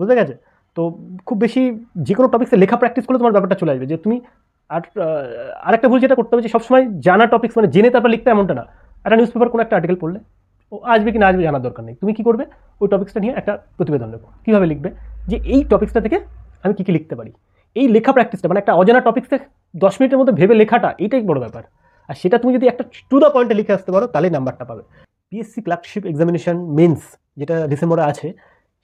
বুঝতে গেছে? তো খুব বেশি যে কোনো টপিক্সে লেখা প্র্যাকটিস করলে তোমার ব্যাপারটা চলে আসবে যে তুমি আর আরেকটা ভুল যেটা করতে হবে যে সবসময় জানা টপিক্স মানে জেনে তারপর লিখতে এমনটা না। একটা নিউজ পেপার কোনো একটা আর্টিকেল পড়লে, ও আসবে কি না আসবে জানার দরকার নেই। তুমি কী করবে? ওই টপিক্সটা নিয়ে একটা প্রতিবেদন নেব কীভাবে লিখবে? যে এই টপিক্সটা থেকে আমি কী কী লিখতে পারি? এই লেখা প্র্যাকটিসটা মানে একটা অজানা টপিক্সে দশ মিনিটের মধ্যে ভেবে লেখাটা, এটাই বড় ব্যাপার। আর সেটা তুমি যদি একটা টু দ্য পয়েন্টে লিখে আসতে পারো, তাহলেই নাম্বারটা পাবে। পিএসসি ক্লার্কশিপ এক্সামিনেশন মেন্স যেটা ডিসেম্বরে আছে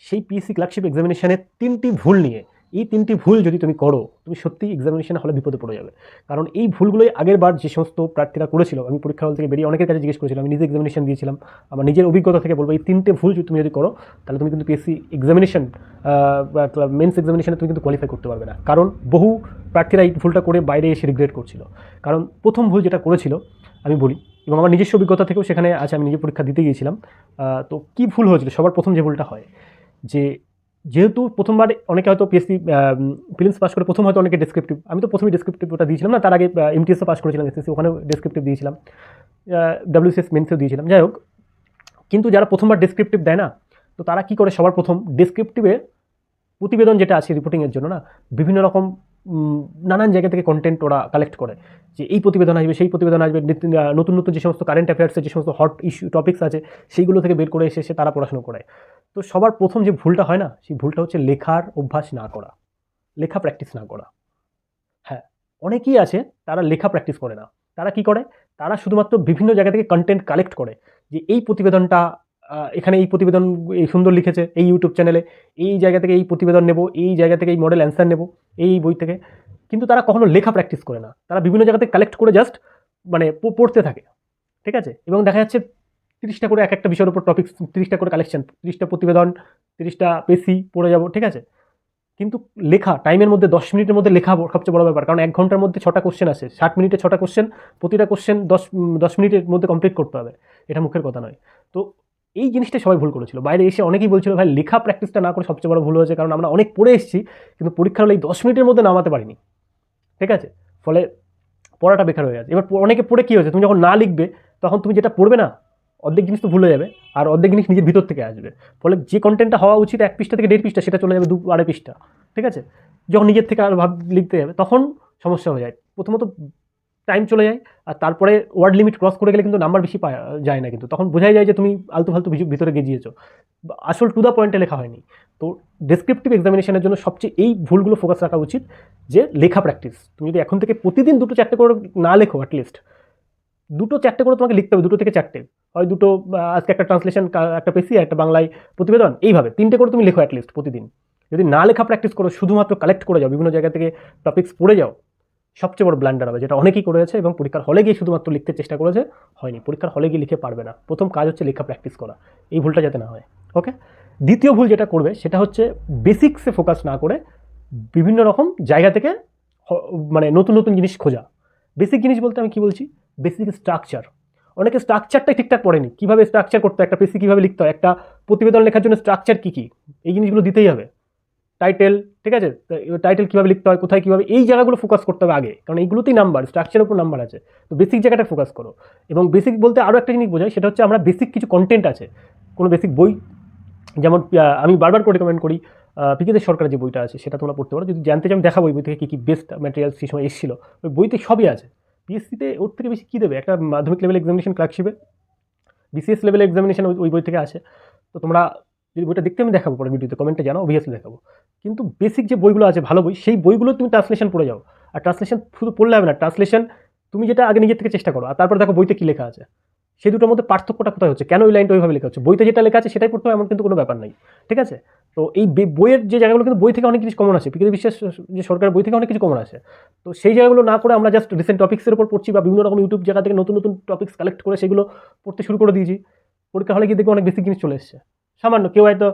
সেই পিএসসি ক্লার্কশিপ এক্সামিনেশনের তিনটি ভুল নিয়ে, এই তিনটি ভুল যদি তুমি করো, তুমি সত্যিই এক্সামিনেশন হলে বিপদে পড়ে যাবে। কারণ এই ভুলগুলোই আগের বার যে সমস্ত প্রার্থীরা করেছিল, আমি পরীক্ষা হল থেকে বেরিয়ে অনেকের কাছে জিজ্ঞেস করেছিলাম, আমি নিজে এক্সামিনেশন দিয়েছিলাম, আমার নিজের অভিজ্ঞতা থেকে বলব, এই তিনটে ভুল যদি তুমি যদি করো, তাহলে তুমি কিন্তু পিএসসি এক্সামিনেশন মেন্স এক্সামিনেশনে তুমি কিন্তু কোয়ালিফাই করতে পারবে না। কারণ বহু প্রার্থীরা এই ভুলটা করে বাইরে এসে রিগ্রেট করছিল। কারণ প্রথম ভুল যেটা করেছিল, আমি বলি, এবং আমার নিজস্ব অভিজ্ঞতা থেকেও সেখানে আছে, আমি নিজে পরীক্ষা দিতে গিয়েছিলাম। তো কী ভুল হয়েছিল? সবার প্রথম যে ভুলটা হয় যে যেহেতু প্রথমবার অনেকে হয়তো পিএসসি ফিলিমস পাস করে প্রথম হয়তো অনেকে ডেসক্রিপটিভ আমি তো প্রথমে ডেসক্রিপটিভ ওটা দিয়েছিলাম না, তার আগে এমটিএসও পাস করেছিলাম এসএসসি ওখানেও ডেসক্রিপটিভ দিয়েছিলাম। ডাব্লিউসিএস মেন্সেও দিয়েছিলাম। যাই হোক, কিন্তু যারা প্রথমবার ডেসক্রিপটিভ দেয় না, তো তারা কি করে সবার প্রথম? ডেসক্রিপটিভে প্রতিবেদন যেটা আছে রিপোর্টিংয়ের জন্য না, বিভিন্ন রকম নানান জায়গা থেকে কন্টেন্ট ওরা কালেক্ট করে। যে এই প্রতিবেদন আসবে, সেই প্রতিবেদন আসবে নতুন নতুন যে সমস্ত কারেন্ট অ্যাফেয়ার্সের যে সমস্ত হট ইস্যু টপিক্স আছে, সেইগুলো থেকে বের করে এসে এসে তারা পড়াশোনা করে তো সবার প্রথম যে ভুলটা হয় না, সেই ভুলটা হচ্ছে লেখার অভ্যাস না করা, লেখা প্র্যাকটিস না করা। হ্যাঁ অনেকেই আছে, তারা লেখা প্র্যাকটিস করে না। তারা কি করে? তারা শুধুমাত্র বিভিন্ন জায়গা থেকে কন্টেন্ট কালেক্ট করে যে এই প্রতিবেদনটা এখানে এই প্রতিবেদন এই সুন্দর লিখেছে, এই ইউটিউব চ্যানেলে এই জায়গা থেকে এই প্রতিবেদন নেব, এই জায়গা থেকে এই মডেল অ্যান্সার নেব, এই বই থেকে। কিন্তু তারা কখনো লেখা প্র্যাকটিস করে না। তারা বিভিন্ন জায়গা থেকে কালেক্ট করে জাস্ট মানে পড়তে থাকে। ঠিক আছে? এবং দেখা যাচ্ছে তিরিশটা করে এক একটা বিষয়ের উপর টপিক তিরিশটা করে কালেকশন তিরিশটা প্রতিবেদন, তিরিশটা পেসি পড়ে যাব, ঠিক আছে? কিন্তু লেখা টাইমের মধ্যে, দশ মিনিটের মধ্যে লেখা সবচেয়ে বড় ব্যাপার। কারণ এক ঘণ্টার মধ্যে ছটা কোশ্চেন আছে। ষাট মিনিটে ছটা কোশ্চেন প্রতিটা কোশ্চেন দশ দশ মিনিটের মধ্যে কমপ্লিট করতে হবে। এটা মুখের কথা নয়। তো এই জিনিসটা সবাই ভুল করেছিল। বাইরে এসে অনেকেই বলছিল, ভাই, লেখা প্র্যাকটিসটা না করে সবচেয়ে বড় ভুল হয়েছে, কারণ আমরা অনেক পড়ে এসেছি, কিন্তু পরীক্ষার হলে এই দশ মিনিটের মধ্যে নামাতে পারিনি। ঠিক আছে? ফলে পড়াটা বেকার হয়ে যাচ্ছে এবার অনেকে পড়ে কী হয়েছে? তুমি যখন না লিখবে, তখন তুমি যেটা পড়বে না অর্ধেক জিনিস তো ভুলে যাবে, আর অর্ধেক জিনিস নিজের ভিতর থেকে আসবে। ফলে যে কন্টেন্টটা হওয়া উচিত এক পৃষ্ঠা থেকে দেড় পৃষ্ঠা, সেটা চলে যাবে দু, আড়াই পৃষ্ঠা, ঠিক আছে? যখন নিজের থেকে আর ভাব লিখতে যাবে, তখন সমস্যা হয়ে যায়। প্রথমত টাইম চলে যায়, আর তারপরে ওয়ার্ড লিমিট ক্রস করে গেলে কিন্তু নাম্বার বেশি পাওয়া যায় না কিন্তু। তখন বোঝাই যায় যে তুমি আলতু ফালতু ভিতরে গেজিয়েছো আসল টু দ্য পয়েন্টে লেখা হয়নি। তো ডেসক্রিপটিভ এক্সামিনেশনের জন্য সবচেয়ে এই ভুলগুলো ফোকাস রাখা উচিত যে লেখা প্র্যাকটিস তুমি যদি এখন থেকে প্রতিদিন দুটো চারটে করে না লেখো অ্যাটলিস্ট দুটো চারটে করে তোমাকে লিখতে হবে, দুটো থেকে চারটে। হয় দুটো আজকে একটা ট্রান্সলেশন একটা পেসি একটা বাংলায় প্রতিবেদন, এইভাবে তিনটে করে তুমি লেখো অ্যাটলিস্ট প্রতিদিন। যদি না লেখা প্র্যাকটিস করো, শুধুমাত্র কালেক্ট করে যাও, বিভিন্ন জায়গা থেকে টপিক্স পড়ে যাও, সবচেয়ে বড় ব্ল্যান্ডার হবে, যেটা অনেকেই করেছে এবং পরীক্ষার হলে গিয়ে শুধুমাত্র লিখতে চেষ্টা করেছে, হয়নি। পরীক্ষার হলে গিয়ে লিখে পারবে না। প্রথম কাজ হচ্ছে লেখা প্র্যাকটিস করা। এই ভুলটা যাতে না হয় ওকে দ্বিতীয় ভুল যেটা করবে, সেটা হচ্ছে বেসিক্সে ফোকাস না করে বিভিন্ন রকম জায়গা থেকে মানে নতুন নতুন জিনিস খোঁজা। বেসিক জিনিস বলতে আমি কি বলছি? Basic structure. অনেকে স্ট্রাকচারটাই ঠিকঠাক পড়েনি। কীভাবে স্ট্রাকচার করতে একটা পেসি কীভাবে লিখতে হয়, একটা প্রতিবেদন লেখার জন্য স্ট্রাকচার কী কী, এই জিনিসগুলো দিতেই হবে। টাইটেল, ঠিক আছে? টাইটেল কীভাবে লিখতে হয়, কোথায় কীভাবে, এই জায়গাগুলো ফোকাস করতে হবে আগে। কারণ এইগুলোতেই নাম্বার স্ট্রাকচারের উপর নাম্বার আছে। তো বেসিক জায়গাটা ফোকাস করো। এবং বেসিক বলতে আরও একটা জিনিস বোঝায়, সেটা হচ্ছে আমরা বেসিক কিছু কন্টেন্ট আছে। কোনো বেসিক বই, যেমন আমি বারবার করে রেকমেন্ড করি পিকেদের সরকারের যে বইটা আছে, সেটা তোমরা পড়তে পারো। যদি জানতে চাও, আমি দেখাবো ওই বই থেকে কী কী বেস্ট ম্যাটেরিয়াল সেই সময় এসেছিল। ওই বইতে সবই আছে। পিএসসিতে ওর থেকে বেশি কী দেবে? একটা মাধ্যমিক লেভেল এক্সামিনেশন ক্লার্কশিপে বিসিএস লেভেল এক্সামিনেশন ওই বই থেকে আছে তো তোমরা যদি বইটা দেখতে আমি দেখাবো পরে ভিডিওতে কমেন্টে জানাও অভিয়াসলি দেখাবো। কিন্তু বেসিক যে বইগুলো আছে, ভালো বই, সেই বইগুলো তুমি ট্রান্সলেশন পড়ে যাও। আর ট্রান্সলেশন শুধু পড়লে হবে না ট্রান্সলেশন তুমি যেটা আগে নিজের থেকে চেষ্টা করো। আর তারপর দেখো বইতে কী লেখা আছে। সেই দুটোর মধ্যে পার্থক্যটা কোথায় হচ্ছে? কেন ওই লাইনটা ওইভাবে লেখা হচ্ছে? বইতে যেটা লেখা আছে সেটাই পড়তে হবে এমন কিন্তু কোনো ব্যাপার নাই ঠিক আছে? তো এই বইয়ের যে জায়গাগুলো কিন্তু বই থেকে অনেক কিছু কমন আছে পৃথিবী বিশ্বাস যে সরকারের বই থেকে অনেক কিছু কমন আছে। তো সেই জায়গাগুলো না করে আমরা জাস্ট রিসেন্ট টপিক্সের উপর পড়ছি বা বিভিন্ন রকম ইউটিউব জায়গা থেকে নতুন নতুন টপিক্স কালেক্ট করে সেগুলো পড়তে শুরু করে দিয়েছি। পরীক্ষা হলে গিয়ে দেখবে অনেক বেশি জিনিস চলে এসছে। সামান্য কেউ হয়তো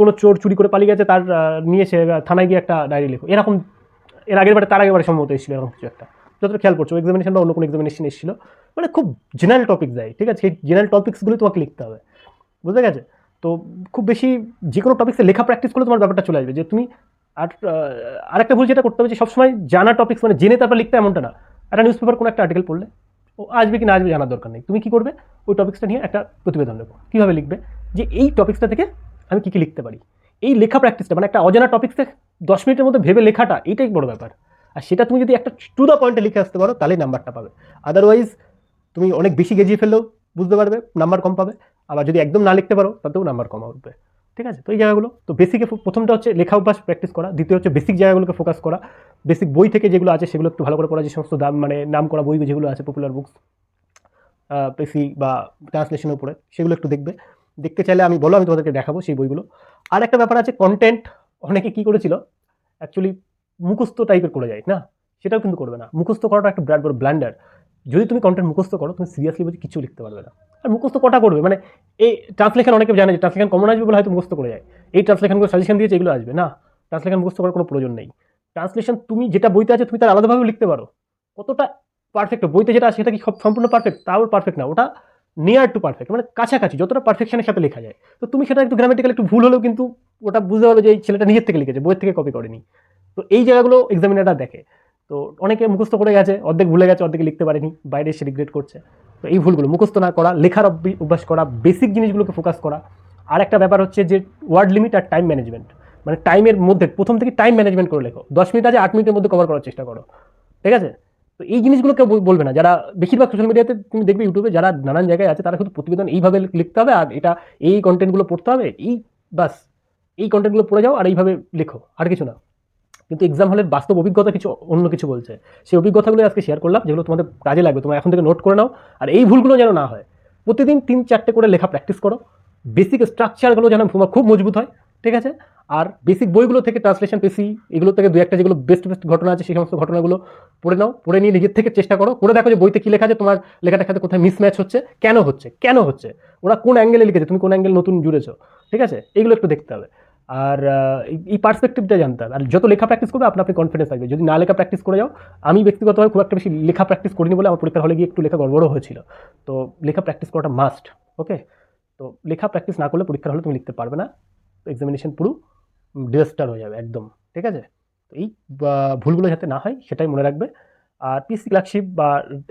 কোনো চোর চুরি করে পালিয়ে গেছে তার আহ, নিয়ে সে থানায় গিয়ে একটা ডায়েরি লেখো। এরকম এর আগের বারে তার আগের বারে সম্ভবত এসেছিল এরকম কিছু একটা। যতটা খেয়াল করছ এক্সামিনেশন বা অন্য কোনো এক্সামিনেশন এসেছিল মানে খুব জেনারেল টপিক দেয়, ঠিক আছে? সেই জেনারেল টপিক্সগুলো তোমাকে লিখতে হবে, বুঝতে গেছে? তো খুব বেশি যে কোনো টপিক্সে লেখা প্র্যাকটিস করলে তোমার ব্যাপারটা চলে আসবে, যে তুমি আর আরেকটা ভুল যেটা করতে হবে, যে সবসময় জানা টপিক্স মানে জেনে তারপর লিখতে এমনটা না। একটা নিউজ পেপার কোনো একটা আর্টিকেল পড়লে, ও আসবে কি না আসবে জানার দরকার নেই। তুমি কি করবে? ওই টপিক্সটা নিয়ে একটা প্রতিবেদন নেব কীভাবে লিখবে? যে এই টপিক্সটা থেকে আমি কী কী লিখতে পারি? এই লেখা প্র্যাকটিসটা মানে একটা অজানা টপিক্সে দশ মিনিটের মধ্যে ভেবে লেখাটা, এটাই বড় ব্যাপার। আর সেটা তুমি যদি একটা টু দ্য পয়েন্টে লিখে আসতে পারো, তাহলেই নাম্বারটা পাবে। আদারওয়াইজ তুমি অনেক বেশি গেজিয়ে ফেললেও বুঝতে পারবে, নাম্বার কম পাবে। আবার যদি একদম না লিখতে পারো, তাতেও নাম্বার কম উঠবে ঠিক আছে? তো এই জায়গাগুলো, তো বেসিকে প্রথমটা হচ্ছে লেখা অভ্যাস প্র্যাকটিস করা। দ্বিতীয় হচ্ছে বেসিক জায়গাগুলোকে ফোকাস করা। বেসিক বই থেকে যেগুলো আছে, সেগুলো একটু ভালো করে পড়া, যে সমস্ত দাম মানে নাম করা বই যেগুলো আছে পপুলার বুকস বেসি বা ট্রান্সলেশনের উপরে, সেগুলো একটু দেখবে। দেখতে চাইলে আমি বলো আমি তোমাদেরকে দেখাবো সেই বইগুলো। আর একটা ব্যাপার আছে কন্টেন্ট অনেকে কী করেছিল? অ্যাকচুয়ালি মুখস্থ টাইপের করে যায়, না? সেটাও কিন্তু করবে না। মুখস্থ করাটা একটা বিরাট বড় ব্ল্যান্ডার যদি তুমি কন্টেন্ট মুখস্থ করো, তুমি সিরিয়াসলি বলছি কিছু লিখতে পারবে না। আর মুখস্থ কটা করবে? মানে এই ট্রান্সলেশন অনেকে জানে যে ট্রান্সলেশন কমন আসবে বলে হয়তো মুখস্থ করে যায়। এই ট্রান্সলেশনগুলো সাজেশন দিয়েছে, এগুলো আসবে, না? ট্রান্সলেশন মুখস্থ করার কোনো প্রয়োজন নেই। ট্রান্সলেশন তুমি যেটা বইতে আছে, তুমি তার আলাদাভাবে লিখতে পারো। কতটা পারফেক্ট বইতে যেটা আছে, সেটা কি সম্পূর্ণ পারফেক্ট তাও পারফেক্ট না। ওটা নিয়ার টু পারফেক্ট মানে কাছাকাছি, যতটা পারফেকশনের সাথে লেখা যায়। তো তুমি সেটা একটু গ্রামেটিক্যাল একটু ভুল হলেও কিন্তু ওটা বুঝতে পারবে যে এই ছেলেটা নিজের থেকে লিখেছে, বইয়ের থেকে কপি করেনি। তো এই জায়গাগুলো এক্সামিনাররা দেখে। তো অনেকে মুখস্থ করে গেছে, অর্ধেক ভুলে গেছে, অর্ধেক লিখতে পারেনি, বাইরে এসে রিগ্রেট করছে। তো এই ভুলগুলো মুখস্থ না করা, লেখার অভ্যি- অভ্যাস করা বেসিক জিনিসগুলোকে ফোকাস করা। আর একটা ব্যাপার হচ্ছে যে ওয়ার্ড লিমিট আর টাইম ম্যানেজমেন্ট মানে টাইমের মধ্যে, প্রথম থেকে টাইম ম্যানেজমেন্ট করে লেখো। দশ মিনিট আছে, আট মিনিটের মধ্যে কভার করার চেষ্টা করো। ঠিক আছে? তো এই জিনিসগুলো কেউ বলবে না। যারা বেশিরভাগ সোশ্যাল মিডিয়াতে তুমি দেখবে ইউটিউবে যারা নানান জায়গায় আছে, তারা শুধু প্রতিবেদন এইভাবে লিখতে হবে, আর এটা এই কন্টেন্টগুলো পড়তে হবে, এই বাস। এই কন্টেন্টগুলো পড়ে যাও, আর এইভাবে লেখো, আর কিছু না। কিন্তু এক্সাম হলের বাস্তব অভিজ্ঞতা কিছু অন্য কিছু বলছে। সেই অভিজ্ঞতাগুলো আজকে শেয়ার করলাম, যেগুলো তোমাদের কাজে লাগবে। তোমরা এখন থেকে নোট করে নাও। আর এই ভুলগুলো যেন না হয়। প্রতিদিন তিন চারটে করে লেখা প্র্যাকটিস করো। বেসিক স্ট্রাকচারগুলো যেন তোমার খুব মজবুত হয়, ঠিক আছে? আর বেসিক বইগুলো থেকে ট্রান্সলেশন পেসি এগুলো থেকে দু একটা যেগুলো বেস্ট বেস্ট ঘটনা আছে, সেই সমস্ত ঘটনাগুলো পড়ে নাও। পড়ে নিয়ে নিজের থেকে চেষ্টা করো। করে দেখো যে বইতে কী লেখা আছে, তোমার লেখাটার সাথে কোথায় মিসম্যাচ হচ্ছে, কেন হচ্ছে কেন হচ্ছে? ওরা কোন অ্যাঙ্গেলে লিখেছে? তুমি কোন অ্যাঙ্গেল নতুন জুড়েছো? ঠিক আছে? এগুলো একটু দেখতে হবে। আর এই- পার্সপেক্টিভটা জানতে হবে। আর যত লেখা প্র্যাকটিস করবে আপনি আপনি কনফিডেন্স থাকবে। যদি না লেখা প্র্যাকটিস করে যাও, আমি ব্যক্তিগতভাবে খুব একটা বেশি লেখা প্র্যাকটিস করিনি বলে আমার পরীক্ষার হলে গিয়ে একটু লেখা গড়বড়ও হয়েছিল। তো লেখা প্র্যাকটিস করাটা মাস্ট ওকে তো লেখা প্র্যাকটিস না করলে পরীক্ষার হলে তুমি লিখতে পারবে না। এক্সামিনেশন পুরো ডিজাস্টার হয়ে যাবে, একদম। ঠিক আছে? তো এই ভুলগুলো যাতে না হয়, সেটাই মনে রাখবে। আর পিএসসি ক্লার্কশিপ বা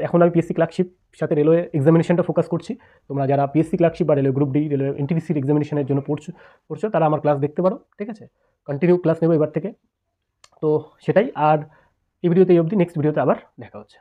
এখন আমি পিএসসি ক্লার্কশিপ সাথে রেলওয়ে এক্সামিনেশনটা ফোকাস করছি। তোমরা যারা পিএসসি ক্লার্কশিপ বা রেলওয়ে গ্রুপ ডি রেলওয়ে এনটিপিসির এক্সামিনেশনের জন্য পড়ছো পড়ছো, তারা আমার ক্লাস দেখতে পারো, ঠিক আছে? কন্টিনিউ ক্লাস নেব এবার থেকে। তো সেটাই, আর এই ভিডিওতে এই অবধি নেক্সট ভিডিওতে আবার দেখা হচ্ছে।